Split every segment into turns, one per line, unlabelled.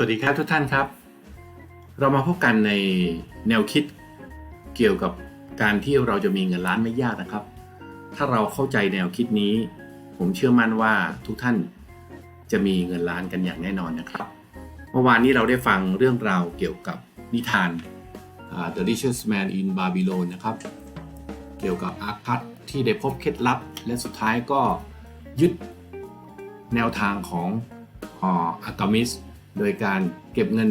สวัสดีครับทุกท่านครับ เรามาพบกันในแนวคิดเกี่ยวกับการที่เราจะมีเงินล้านไม่ยากนะครับ ถ้าเราเข้าใจแนวคิดนี้ ผมเชื่อมั่นว่าทุกท่านจะมีเงินล้านกันอย่างแน่นอนนะครับ เมื่อวานนี้เราได้ฟังเรื่องราวเกี่ยวกับนิทาน The Richest Man in Babylon นะครับ เกี่ยวกับอาคัตที่ได้พบเคล็ดลับ และสุดท้ายก็ยึดแนวทางของอาตมิส โดยการเก็บเงิน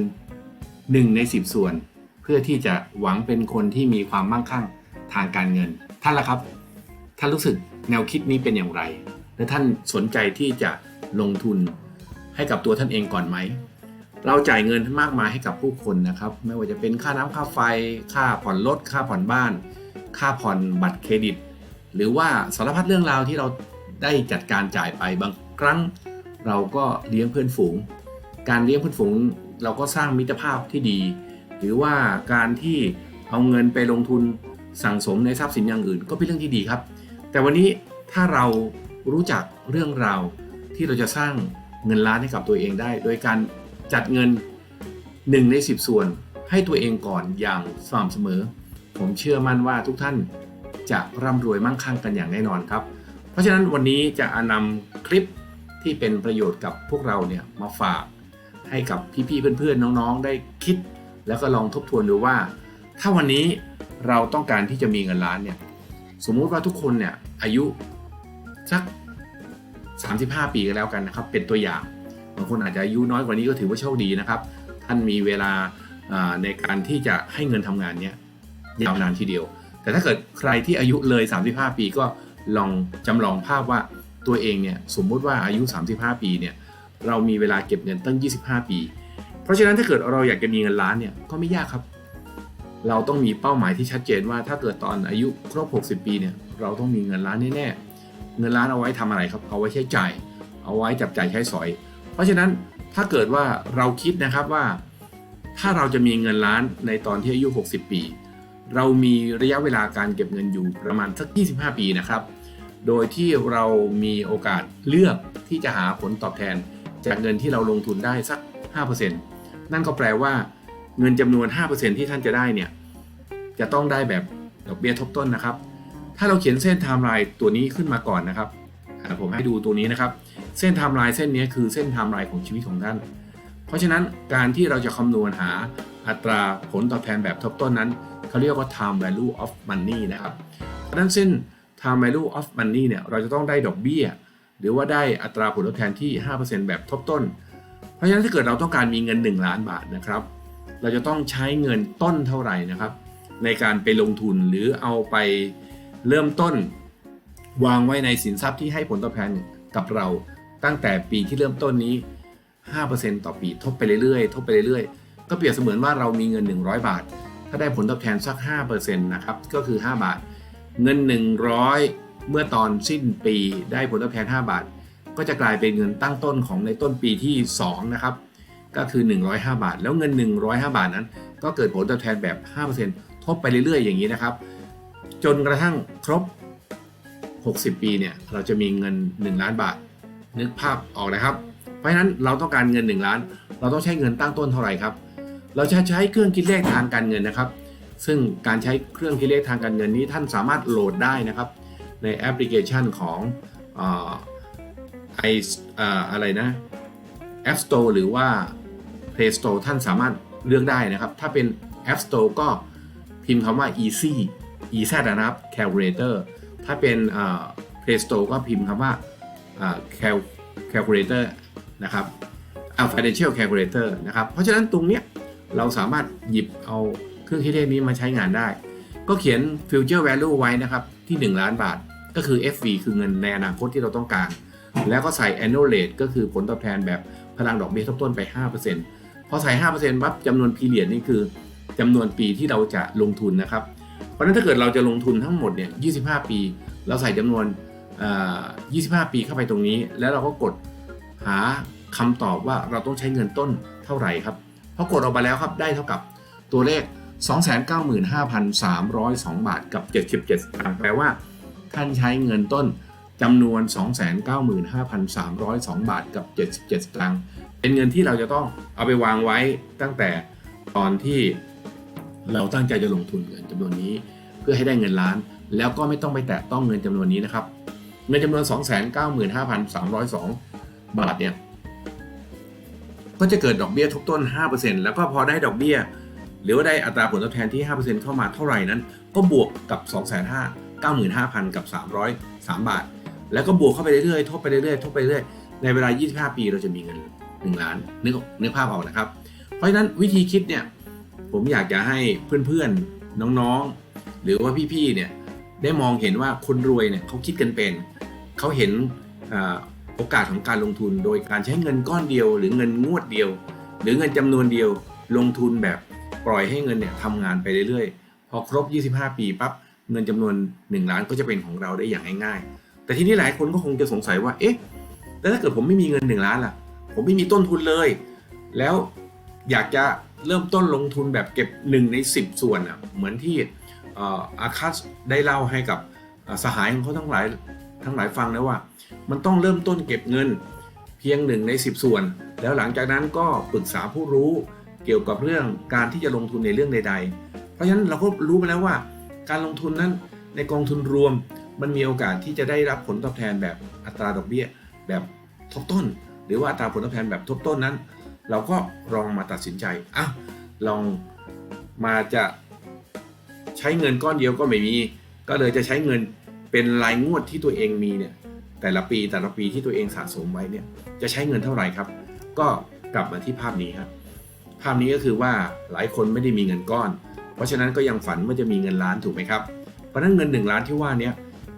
1 ใน 10 ส่วน เพื่อที่จะหวังเป็นคนที่มีความมั่งคั่งทางการเงิน ท่านล่ะครับ ท่านรู้สึกแนวคิดนี้เป็นอย่างไร และท่านสนใจที่จะลงทุนให้กับตัวท่านเองก่อนไหม เราจ่ายเงินมากมายให้กับผู้คนนะครับ ไม่ว่าจะเป็นค่าน้ำค่าไฟ ค่าผ่อนรถ ค่าผ่อนบ้าน ค่าผ่อนบัตรเครดิต หรือว่าสารพัดเรื่องราวที่เราได้จัดการจ่ายไปบางครั้ง เราก็เลี้ยงเพื่อนฝูง การเลี้ยงเพื่อนฝูงเราก็สร้างมิตรภาพที่ดี หรือว่าการที่เอาเงินไปลงทุนสั่งสมในทรัพย์สินอย่างอื่น ก็เป็นเรื่องที่ดีครับ แต่วันนี้ถ้าเรารู้จักเรื่องราวที่เราจะสร้างเงินล้านให้กับตัวเองได้ โดยการจัดเงิน 1 ใน 10 ส่วนให้ตัวเองก่อนอย่างสม่ำเสมอ ผมเชื่อมั่นว่าทุกท่านจะร่ำรวยมั่งคั่งกันอย่างแน่นอนครับ เพราะฉะนั้นวันนี้จะนำคลิปที่เป็นประโยชน์กับพวกเราเนี่ยมาฝาก ให้กับพี่ๆเพื่อนๆน้องๆ ได้คิด แล้วก็ลองทบทวนดูว่า ถ้าวันนี้เราต้องการที่จะมีเงินล้านเนี่ยสมมุติว่าทุกคนเนี่ยอายุสัก 35 ปีก็แล้วกันนะครับ เป็นตัวอย่างบางคนอาจจะอายุน้อยกว่านี้ก็ถือว่าโชคดีนะครับ ท่านมีเวลาในการที่จะให้เงินทำงานเนี่ยยาวนานทีเดียว แต่ถ้าเกิดใครที่อายุเลย 35 ปีก็ลองจำลองภาพว่าตัวเองเนี่ยสมมุติว่าอายุ 35 ปีเนี่ย เรามีเวลาเก็บเงินตั้ง 25 ปี เพราะฉะนั้นถ้าเกิดเราอยากจะมีเงินล้านเนี่ยก็ไม่ยากครับ เราต้องมีเป้าหมายที่ชัดเจนว่าถ้าเกิดตอนอายุครบ 60 ปีเนี่ยเราต้องมีเงินล้านแน่ๆเงินล้านเอาไว้ทำอะไรครับ เอาไว้ใช้จ่าย เอาไว้จับจ่ายใช้สอย เพราะฉะนั้นถ้าเกิดว่าเราคิดนะครับว่า ถ้าเราจะมีเงินล้านในตอนที่อายุ 60 ปี เรามีระยะเวลาการเก็บเงินอยู่ประมาณสัก 25 ปีนะครับ โดยที่เรามีโอกาสเลือกที่จะหาผลตอบแทน จากเงินที่เราลงทุนได้สัก 5%นั่นก็แปลว่าเงินจำนวน 5%ที่ท่านจะได้เนี่ยจะต้องได้แบบดอกเบี้ยทบต้นนะครับ ถ้าเราเขียนเส้นไทม์ไลน์ตัวนี้ขึ้นมาก่อนนะครับผมให้ดูตัวนี้นะครับ เส้นไทม์ไลน์เส้นนี้คือเส้นไทม์ไลน์ของชีวิตของท่าน เพราะฉะนั้นการที่เราจะคำนวณหาอัตราผลตอบแทนแบบทบต้นนั้นเขาเรียกว่า time value of money นะครับเพราะฉะนั้นเส้น time value of money เนี่ยเราจะต้องได้ดอกเบี้ย หรือว่าได้อัตราผลตอบแทนที่ 5%แบบทบต้น เพราะฉะนั้นถ้าเกิดเราต้องการมีเงิน 1 ล้านบาทนะครับ เราจะต้องใช้เงินต้นเท่าไหร่นะครับ ในการไปลงทุนหรือเอาไปเริ่มต้น วางไว้ในสินทรัพย์ที่ให้ผลตอบแทนกับเราตั้งแต่ปีที่เริ่มต้นนี้ 5%ต่อปีทบไปเรื่อยๆ ทบไปเรื่อยๆ ก็เปรียบเสมือนว่าเรามีเงิน 100 บาท ถ้าได้ผลตอบแทนสัก 5%นะครับ ก็คือ 5 บาท เงิน 100 เมื่อตอนสิ้นปีได้ผลตอบแทน 5 บาท ก็จะกลายเป็นเงินตั้งต้นของในต้นปีที่ 2 นะครับ ก็คือ 105 บาท แล้วเงิน 105 บาทนั้น ก็เกิดผลตอบแทนแบบ 5%ทบไปเรื่อยๆ อย่างนี้นะครับ จนกระทั่งครบ 60 ปีเนี่ยเราจะมีเงิน 1 ล้านบาท นึกภาพออกนะครับ เพราะฉะนั้นเราต้องการเงิน 1 ล้าน เราต้องใช้เงินตั้งต้นเท่าไหร่ครับ เราจะใช้เครื่องคิดเลขทางการเงินนะครับ ซึ่งการใช้เครื่องคิดเลขทางการเงินนี้ท่านสามารถโหลดได้นะครับ ในแอปพลิเคชันของไออะไรนะ App Store หรือว่า Play Store ท่านสามารถเลือกได้นะครับ ถ้าเป็น App Store ก็พิมพ์คำว่า easy ez นะครับ calculator ถ้าเป็น Play Store ก็พิมพ์คำว่า cal calculator นะครับ financial calculator นะครับ เพราะฉะนั้นตรงเนี้ยเราสามารถหยิบเอาเครื่องคิดเลขนี้มาใช้งานได้ ก็เขียน future value ไว้นะครับ ที่ 1 ล้านบาท ก็คือ FV คือเงินในอนาคตที่เราต้องการ แล้วก็ใส่ annual rate ก็คือผลตอบแทนแบบพลังดอกเบี้ยทบต้นไป 5%พอใส่ 5%ปั๊บจำนวน period นี่คือจำนวนปีที่เราจะลงทุนนะครับ เพราะฉะนั้นถ้าเกิดเราจะลงทุนทั้งหมดเนี่ย 25 ปี เราใส่จำนวนอ่อ25 ปีเข้าไปตรงนี้ แล้วเราก็กดหาคำตอบว่าเราต้องใช้เงินต้นเท่าไหร่ครับพอกดออกมาแล้วครับได้เท่ากับตัวเลข 295,302 บาทกับ 77สตางค์แปลว่า ท่านใช้เงินต้นจำนวน 295,302 บาทกับ 77สตางค์เป็นเงินที่เราจะต้องเอาไปวางไว้ตั้งแต่ตอนที่เราตั้งใจจะลงทุนเงินจำนวนนี้ เพื่อให้ได้เงินล้าน แล้วก็ไม่ต้องไปแตะต้องเงินจำนวนนี้นะครับเงินจำนวน 295,302 บาทเนี่ยก็จะเกิดดอกเบี้ยทบต้น 5%แล้วก็พอได้ดอกเบี้ย หรือว่าได้อัตราผลตอบแทนที่ 5%เข้ามาเท่าไหร่นั้น ก็บวกกับ 2 5 9 5 0 0 0 กับ 303 บาท แล้วก็บวกเข้าไปเรื่อยๆ ทบไปเรื่อยๆ ทบไปเรื่อยๆ ในเวลา 25 ปีเราจะมีเงิน 1 ล้านนึกนึกภาพออกนะครับ เพราะฉะนั้นวิธีคิดเนี่ยผมอยากจะให้เพื่อนๆ น้องๆ หรือว่าพี่ๆ เนี่ยได้มองเห็นว่าคนรวยเนี่ยเขาคิดกันเป็น เขาเห็นอโอกาสของการลงทุนโดยการใช้เงินก้อนเดียว หรือเงินงวดเดียว หรือเงินจำนวนเดียวลงทุนแบบ ปล่อยให้เงินเนี่ยทำงานไปเรื่อยๆ พอครบ 25 ปีปั๊บเงินจำนวน 1 ล้านก็จะเป็นของเราได้อย่างง่ายๆ แต่ทีนี้หลายคนก็คงจะสงสัยว่า เอ๊ะแล้วถ้าเกิดผมไม่มีเงิน 1 ล้านล่ะ ผมไม่มีต้นทุนเลย แล้วอยากจะเริ่มต้นลงทุนแบบเก็บ 1 ใน 10 ส่วนอะ เหมือนที่อาคัสได้เล่าให้กับสหายของเขาทั้งหลายทั้งหลายฟังนะว่า มันต้องเริ่มต้นเก็บเงินเพียง1ใน 10 ส่วน แล้วหลังจากนั้นก็ปรึกษาผู้รู้ เกี่ยวกับเรื่องการที่จะลงทุนในเรื่องใด ๆ เพราะฉะนั้นเราก็รู้ไปแล้วว่า การลงทุนนั้นในกองทุนรวม มันมีโอกาสที่จะได้รับผลตอบแทนแบบอัตราดอกเบี้ย แบบทบต้น หรือว่าอัตราผลตอบแทนแบบทบต้นนั้น เราก็ลองมาตัดสินใจอะลองมาจะใช้เงินก้อนเดียวก็ไม่มี ก็เลยจะใช้เงินเป็นรายงวดที่ตัวเองมีเนี่ยแต่ละปีแต่ละปีที่ตัวเองสะสมไว้เนี่ยจะใช้เงินเท่าไหร่ครับ ก็กลับมาที่ภาพนี้ครับ ภาพนี้ก็คือว่าหลายคนไม่ได้มีเงินก้อน เพราะฉะนั้นก็ยังฝันว่าจะมีเงินล้านถูกไหมครับ เพราะนั้นเงิน 1 ล้านที่ว่านี้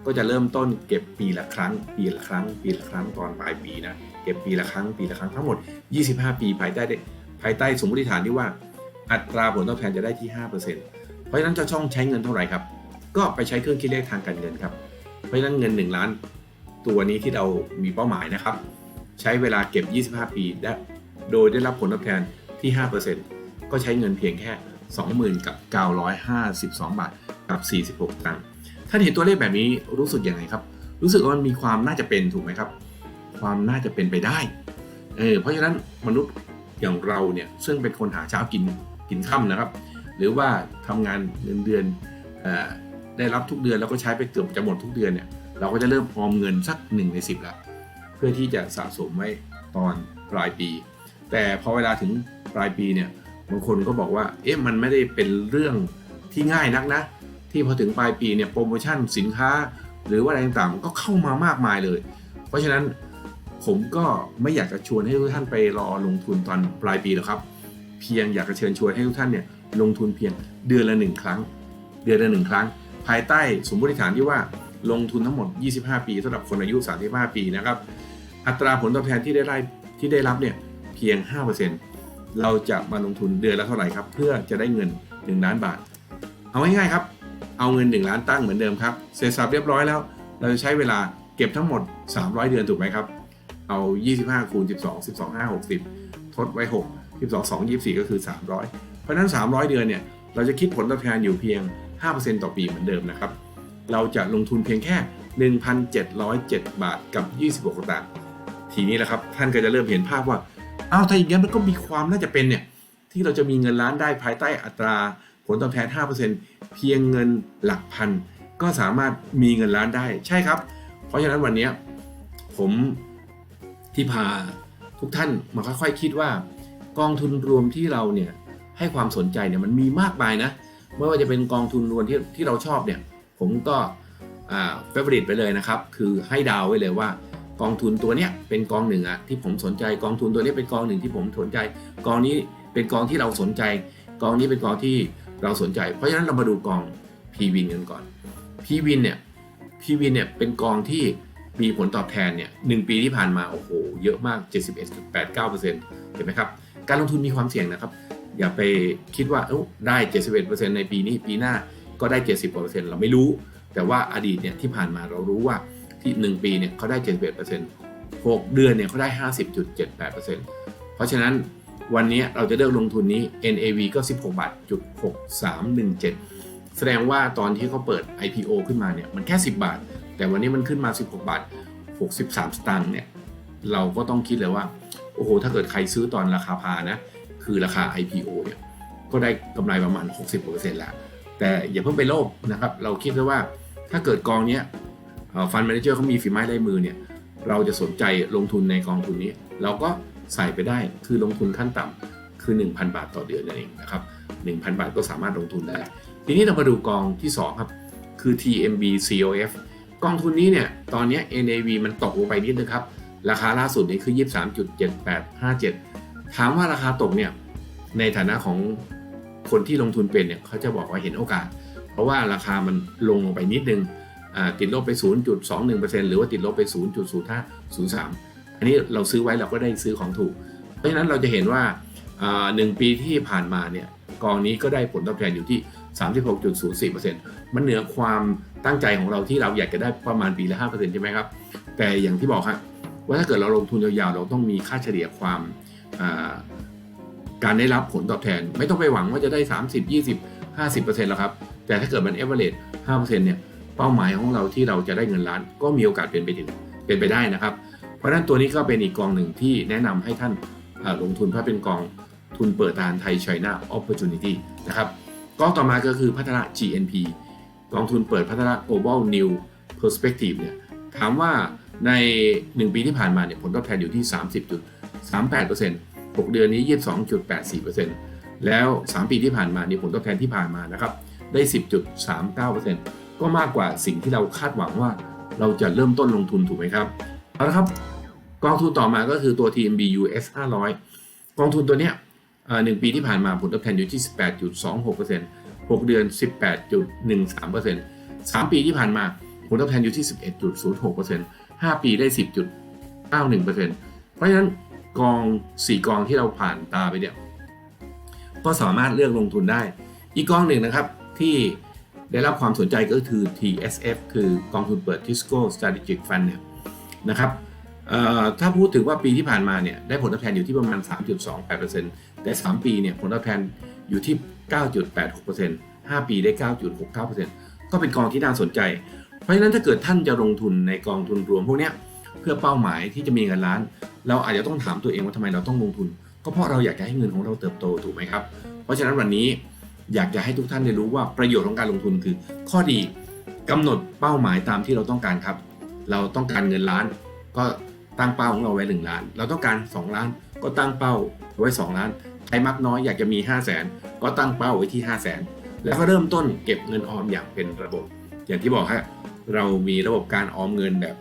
ก็จะเริ่มต้นเก็บปีละครั้ง ปีละครั้ง ปีละครั้งตอนปลายปีนะเก็บปีละครั้งปีละครั้งทั้งหมด 25 ปีภายใต้ได้ภายใต้สมมติฐานที่ว่า อัตราผลตอบแทนจะได้ที่ 5%เพราะฉะนั้นจะช่องใช้เงินเท่าไหร่ครับ ก็ไปใช้เครื่องคิดเลขทางการเงินครับ เพราะฉะนั้นเงิน 1 ล้าน ตัวนี้ที่เรามีเป้าหมายนะครับ ใช้เวลาเก็บ 25 ปีและโดยได้รับผลตอบแทน ที่ 5%ก็ใช้เงินเพียงแค่ 20,000กับ952 บาทกับ 46 ตังค์ท่านเห็นตัวเลขแบบนี้รู้สึกยังไงครับ รู้สึกว่ามันมีความน่าจะเป็นถูกไหมครับ ความน่าจะเป็นไปได้เออเพราะฉะนั้นมนุษย์อย่างเราเนี่ยซึ่งเป็นคนหาเช้ากินกินค่ำนะครับ หรือว่าทำงานเงินเดือนเอ่อได้รับทุกเดือนแล้วก็ใช้ไปเกือบจะหมดทุกเดือนเนี่ยเราก็จะเริ่มออมเงินสัก1ใน10ละเพื่อที่จะสะสมไว้ตอนปลายปี แต่พอเวลาถึง ปลายปีเนี่ยบางคนก็บอกว่าเอ๊ะมันไม่ได้เป็นเรื่องที่ง่ายนักนะ ที่พอถึงปลายปีเนี่ยโปรโมชั่นสินค้า หรือว่าอะไรต่างๆก็เข้ามามากมายเลย เพราะฉะนั้นผมก็ไม่อยากจะชวนให้ทุกท่านไปรอลงทุนตอนปลายปีหรอกครับ เพียงอยากจะเชิญชวนให้ทุกท่านเนี่ยลงทุนเพียงเดือนละหนึ่งครั้ง เดือนละหนึ่งครั้ง ภายใต้สมมติฐานที่ว่าลงทุนทั้งหมด 25 ปีสำหรับคนอายุ 35 ปีนะครับ อัตราผลตอบแทนที่ได้รับที่ได้รับเนี่ยเพียง 5% เราจะมาลงทุนเดือนละเท่าไหร่ครับ เพื่อจะได้เงิน 1 ล้านบาท เอาง่ายๆครับ เอาเงิน 1 ล้านตั้งเหมือนเดิมครับ เสร็จสับเรียบร้อยแล้ว เราจะใช้เวลาเก็บทั้งหมด 300 เดือนถูกไหมครับ เอา 25 คูณ 12 12 5 60 ทดไว้ 6 12 2 24 ก็คือ 300 เพราะนั้น 300 เดือนเนี่ย เราจะคิดผลตอบแทนอยู่เพียง 5%ต่อปีเหมือนเดิมนะครับ เราจะลงทุนเพียงแค่ 1,707 บาทกับ 26สตางค์ ทีนี้แหละครับ ท่านก็จะเริ่มเห็นภาพว่า อ้าวถ้าอย่างนั้นมันก็มีความน่าจะเป็นเนี่ยที่เราจะมีเงินล้านได้ภายใต้อัตราผลตอบแทน 5%เพียงเงินหลักพัน ก็สามารถมีเงินล้านได้ใช่ครับ เพราะฉะนั้นวันนี้ผมที่พาทุกท่านมาค่อยๆคิดว่า กองทุนรวมที่เราเนี่ยให้ความสนใจเนี่ยมันมีมากมายนะไม่ว่าจะเป็นกองทุนรวมที่ที่เราชอบเนี่ยผมก็อ่าเฟเวอริตไปเลยนะครับ คือให้ดาวไว้เลยว่า กองทุนตัวเนี้ยเป็นกองหนึ่งอะที่ผมสนใจกองทุนตัวนี้เป็นกองหนึ่งที่ผมสนใจ กองนี้เป็นกองที่เราสนใจ กองนี้เป็นกองที่เราสนใจเพราะฉะนั้นเรามาดูกอง p w i n กันก่อน p w i n เนี่ย p w i n เนี่ยเป็นกองที่มีผลตอบแทนเนี่ยหนึ่งปีที่ผ่านมาโอ้โหเยอะมาก 71.89%เห็นไหมครับการลงทุนมีความเสี่ยงนะครับ อย่าไปคิดว่าเอ้ได้ 71%ในปีนี้ปีหน้าก็ได้ 70%เราไม่รู้ แต่ว่าอดีตเนี่ยที่ผ่านมาเรารู้ว่า ที่ 1 ปีเนี่ยเขาได้ 71% 6 เดือนเนี่ยเขาได้ 50.78%เพราะฉะนั้นวันนี้เราจะเลือกลงทุนนี้ NAV ก็ 16บาทจุด6317 แสดงว่าตอนที่เขาเปิด IPO ขึ้นมาเนี่ยมันแค่ 10 บาท แต่วันนี้มันขึ้นมา 16 บาท 63 สตางค์เนี่ยเราก็ต้องคิดเลยว่า โอ้โห ถ้าเกิดใครซื้อตอนราคาพานะ คือราคา IPO เนี่ยก็ได้กำไรประมาณ 60%แล้ว แต่อย่าเพิ่งไปโลภนะครับ เราคิดไว้ว่าถ้าเกิดกองเนี้ย ฟันแมเนเจอร์เขามีฝีไม้ลายมือเนี่ยเราจะสนใจลงทุนในกองทุนนี้ เราก็ใส่ไปได้คือลงทุนขั้นต่ำคือ 1,000 บาทต่อเดือนนั่นเองนะครับ1,000 บาทก็สามารถลงทุนได้ ทีนี้เรามาดูกองที่ 2 ครับ คือ TMB COF กองทุนนี้เนี่ยตอนนี้ NAV มันตกลงไปนิดนึงครับ ราคาล่าสุดนี่คือ 23.7857 ถามว่าราคาตกเนี่ยในฐานะของคนที่ลงทุนเป็นเนี่ยเขาจะบอกว่าเห็นโอกาส เพราะว่าราคามันลงลงไปนิดนึง ติดลบไป 0.21%หรือว่าติดลบไป 0.0503 อันนี้เราซื้อไว้เราก็ได้ซื้อของถูก เพราะฉะนั้นเราจะเห็นว่าหนึ่งปีที่ผ่านมาเนี่ยกองนี้ก็ได้ผลตอบแทนอยู่ที่ 36.04%มันเหนือความตั้งใจของเราที่เราอยากจะได้ประมาณปีละ 5%ใช่ไหมครับ แต่อย่างที่บอกครับว่าถ้าเกิดเราลงทุนยาวๆ เราต้องมีค่าเฉลี่ยความการได้รับผลตอบแทน ไม่ต้องไปหวังว่าจะได้ 30 20 50%แล้วครับ แต่ถ้าเกิดมันเอเวอเรส5%เนี่ย เป้าหมายของเราที่เราจะได้เงินล้าน ก็มีโอกาสเป็นไปถึงเป็นไปได้นะครับ เพราะฉะนั้นตัวนี้ก็เป็นอีกกองหนึ่งที่แนะนำให้ท่านลงทุนเพราะเป็นกองทุนเปิดตาดไทย China Opportunity นะครับกองต่อมาก็คือพัฒนา GNP กองทุนเปิดพัฒนา Global New Perspective เนี่ยถามว่าใน 1 ปีที่ผ่านมาเนี่ยผลตอบแทนอยู่ที่ 30.38% 6 เดือนนี้ 22.84%แล้ว 3 ปีที่ผ่านมานี่ผลตอบแทนที่ผ่านมานะครับได้ 10.39% ก็มากกว่าสิ่งที่เราคาดหวังว่า เราจะเริ่มต้นลงทุนถูกไหมครับเอาละครับ กองทุนต่อมาก็คือตัว TMB US 500 กองทุนตัวเนี้ยหนึ่งปีที่ผ่านมาผลตอบแทนอยู่ที่ 18.26% 6 เดือน 18.13% 3 ปีที่ผ่านมาผลตอบแทนอยู่ที่ 11.06% 5 ปีได้ 10.91%เพราะฉะนั้นกอง 4 กองที่เราผ่านตาไปเนี่ยก็สามารถเลือกลงทุนได้ อีกกองหนึ่งนะครับที่ ได้รับความสนใจก็คือ TSF คือกองทุนเปิด Tisco Strategic Fund เนี่ยนะครับถ้าพูดถึงว่าปีที่ผ่านมาเนี่ยได้ผลตอบแทนอยู่ที่ประมาณ 3.28%แต่ 3 ปีเนี่ยผลตอบแทนอยู่ที่ 9.86% 5 ปีได้ 9.69%ก็เป็นกองที่น่าสนใจ เพราะฉะนั้นถ้าเกิดท่านจะลงทุนในกองทุนรวมพวกเนี้ยเพื่อเป้าหมายที่จะมีเงินล้าน เราอาจจะต้องถามตัวเองว่าทำไมเราต้องลงทุน ก็เพราะเราอยากจะให้เงินของเราเติบโตถูกไหมครับ เพราะฉะนั้นวันนี้ อยากจะให้ทุกท่านได้รู้ว่าประโยชน์ของการลงทุนคือ ข้อดีกำหนดเป้าหมายตามที่เราต้องการครับ เราต้องการเงินล้าน ก็ตั้งเป้าของเราไว้ 1 ล้าน เราต้องการ 2 ล้าน ก็ตั้งเป้าไว้ 2 ล้านใครมักน้อยอยากจะมี 5 0 0 0 0นก็ตั้งเป้าไว้ที่ 5 0 0 0 0นแล้วก็เริ่มต้นเก็บเงินออมอย่างเป็นระบบ อย่างที่บอกฮะเรามีระบบการออมเงินแบบ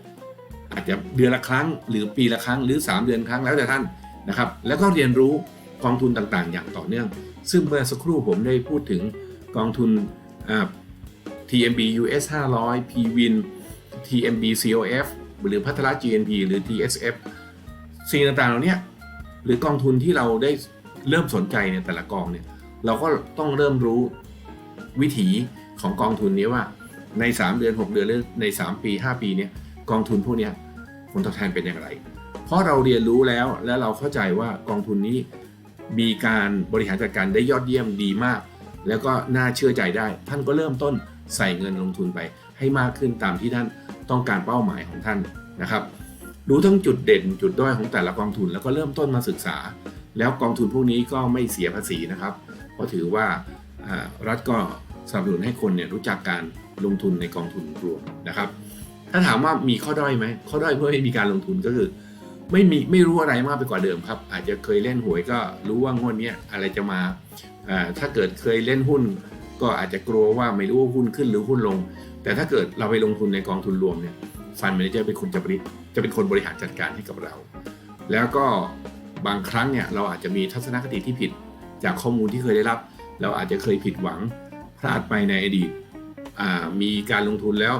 อาจจะเดือนละครั้งหรือปีละครั้งหรือ 3 เดือนครั้งแล้วแต่ท่านนะครับ แล้วก็เรียนรู้ กองทุนต่างๆ อย่างต่อเนื่อง ซึ่งเมื่อสักครู่ผมได้พูดถึงกองทุน TMB US 500 PWIN TMB COF หรือพัฒนา GNP หรือ TSF สิ่งต่างๆเหล่านี้หรือกองทุนที่เราได้เริ่มสนใจในแต่ละกองเนี่ยเราก็ต้องเริ่มรู้วิถีของกองทุนนี้ว่าใน 3 เดือน 6 เดือนหรือใน 3 ปี 5 ปีเนี่ยกองทุนพวกนี้ผลตอบแทนเป็นอย่างไร เพราะเราเรียนรู้แล้วและเราเข้าใจว่ากองทุนนี้ มีการบริหารจัดการได้ยอดเยี่ยมดีมาก แล้วก็น่าเชื่อใจได้ ท่านก็เริ่มต้นใส่เงินลงทุนไปให้มากขึ้นตามที่ท่านต้องการเป้าหมายของท่านนะครับรู้ทั้งจุดเด่นจุดด้อยของแต่ละกองทุน แล้วก็เริ่มต้นมาศึกษา แล้วกองทุนพวกนี้ก็ไม่เสียภาษีนะครับ เพราะถือว่ารัฐก็สนับสนุนให้คนเนี่ยรู้จักการลงทุนในกองทุนรวมนะครับ ถ้าถามว่ามีข้อด้อยไหมข้อด้อยเมื่อไม่มีการลงทุนก็คือ ไม่มีไม่รู้อะไรมากไปกว่าเดิมครับ อาจจะเคยเล่นหวยก็รู้ว่างวดนี้อะไรจะมาอ่าถ้าเกิดเคยเล่นหุ้น ก็อาจจะกลัวว่าไม่รู้ว่าหุ้นขึ้นหรือหุ้นลง แต่ถ้าเกิดเราไปลงทุนในกองทุนรวมเนี่ยฟันแมเนเจอร์เป็นคนจะบริจะเป็นคนบริหารจัดการให้กับเรา แล้วก็บางครั้งเนี่ยเราอาจจะมีทัศนคติที่ผิด จากข้อมูลที่เคยได้รับ เราอาจจะเคยผิดหวังพลาดไปในอดีตอ่ามีการลงทุนแล้ว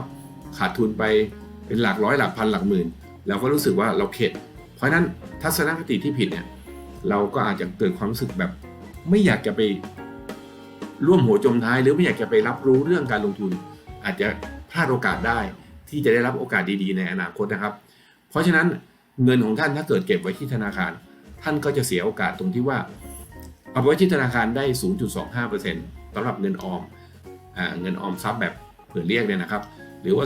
ขาดทุนไปเป็นหลักร้อยหลักพันหลักหมื่นเราก็รู้สึกว่าเราเข็ด เพราะฉะนั้นทัศนคติที่ผิดเนี่ยเราก็อาจจะเกิดความรู้สึกแบบ ไม่อยากจะไปร่วมหัวจมท้าย หรือไม่อยากจะไปรับรู้เรื่องการลงทุน อาจจะพลาดโอกาสได้ที่จะได้รับโอกาสดีๆ ในอนาคตนะครับ เพราะฉะนั้นเงินของท่านถ้าเกิดเก็บไว้ที่ธนาคาร ท่านก็จะเสียโอกาสตรงที่ว่า เอาไปไว้ที่ธนาคารได้ 0.25%สำหรับเงินออมอเงินออมทรัพย์แบบเผื่อเรียกเนี่ยนะครับ หรือว่า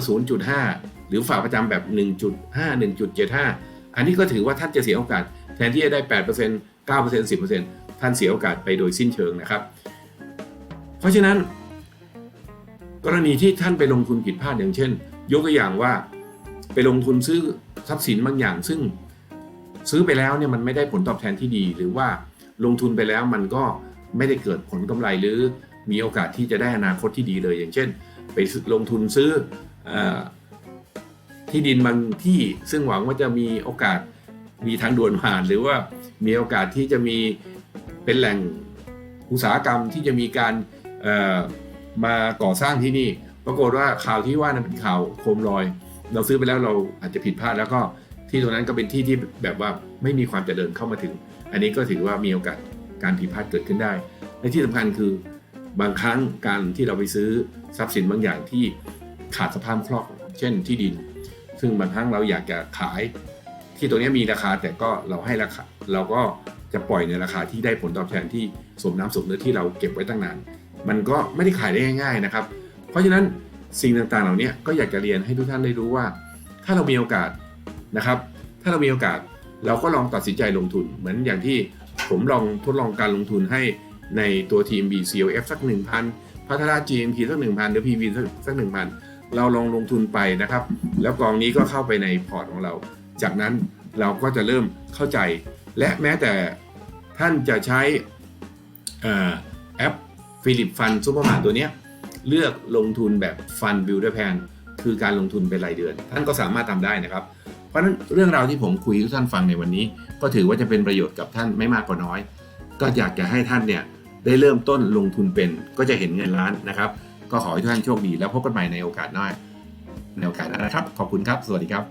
0.5 หรือฝากประจำแบบ 1.5 1.75 อันนี้ก็ถือว่าท่านจะเสียโอกาส แทนที่จะได้ 8% 9% 10%ท่านเสียโอกาสไปโดยสิ้นเชิงนะครับ เพราะฉะนั้น กรณีที่ท่านไปลงทุนผิดพลาดอย่างเช่น ยกตัวอย่างว่าไปลงทุนซื้อทรัพย์สินบางอย่าง ซึ่งซื้อไปแล้วเนี่ยมันไม่ได้ผลตอบแทนที่ดี หรือว่าลงทุนไปแล้วมันก็ไม่ได้เกิดผลกำไรหรือมีโอกาสที่จะได้อนาคตที่ดีเลย อย่างเช่น ไปลงทุนซื้อเออ ที่ดินบางที่ซึ่งหวังว่าจะมีโอกาสมีทางด่วนผ่าน หรือว่ามีโอกาสที่จะมีเป็นแหล่งอุตสาหกรรมที่จะมีการมาก่อสร้างที่นี่ ปรากฏว่าข่าวที่ว่านั้นเป็นข่าวโคมลอย เราซื้อไปแล้วเราอาจจะผิดพลาดแล้วก็ที่ตรงนั้นก็เป็นที่ที่แบบว่าไม่มีความเจริญเข้ามาถึง อันนี้ก็ถือว่ามีโอกาสการผิดพลาดเกิดขึ้นได้และที่สำคัญคือบางครั้งการที่เราไปซื้อทรัพย์สินบางอย่างที่ขาดสภาพคล่องเช่นที่ดิน ซึ่งบางครั้งเราอยากจะขาย ที่ตรงนี้มีราคาแต่ก็เราให้ราคาเราก็จะปล่อยในราคาที่ได้ผลตอบแทนที่สมน้ำสมเนื้อที่เราเก็บไว้ตั้งนาน มันก็ไม่ได้ขายได้ง่ายๆนะครับ เพราะฉะนั้นสิ่งต่างๆเหล่านี้ก็อยากจะเรียนให้ทุกท่านได้รู้ว่า ถ้าเรามีโอกาสนะครับ ถ้าเรามีโอกาสเราก็ลองตัดสินใจลงทุน เหมือนอย่างที่ผมลองทดลองการลงทุนให้ในตัวทีม BCLF สัก 1,000พัฒนา GMP สัก 1,000 หรือ PV สักสัก1,000 เราลองลงทุนไปนะครับ แล้วกองนี้ก็เข้าไปในพอร์ตของเรา จากนั้นเราก็จะเริ่มเข้าใจ และแม้แต่ท่านจะใช้อแอปฟิลิปฟันซูเปอร์มาตัวนี้เลือกลงทุนแบบฟันบิลด์แพนคือการลงทุนเป็นรายเดือน ท่านก็สามารถทำได้นะครับ เพราะฉะนั้นเรื่องราวที่ผมคุยให้ทุกท่านฟังในวันนี้ ก็ถือว่าจะเป็นประโยชน์กับท่านไม่มากก็น้อย ก็อยากจะให้ท่านเนี่ยได้เริ่มต้นลงทุนเป็นก็จะเห็นเงินล้านนะครับ ก็ขอให้ทุกท่านโชคดี แล้วพบกันใหม่ในโอกาสหน้าในโอกาสหน้านะครับ ขอบคุณครับ สวัสดีครับ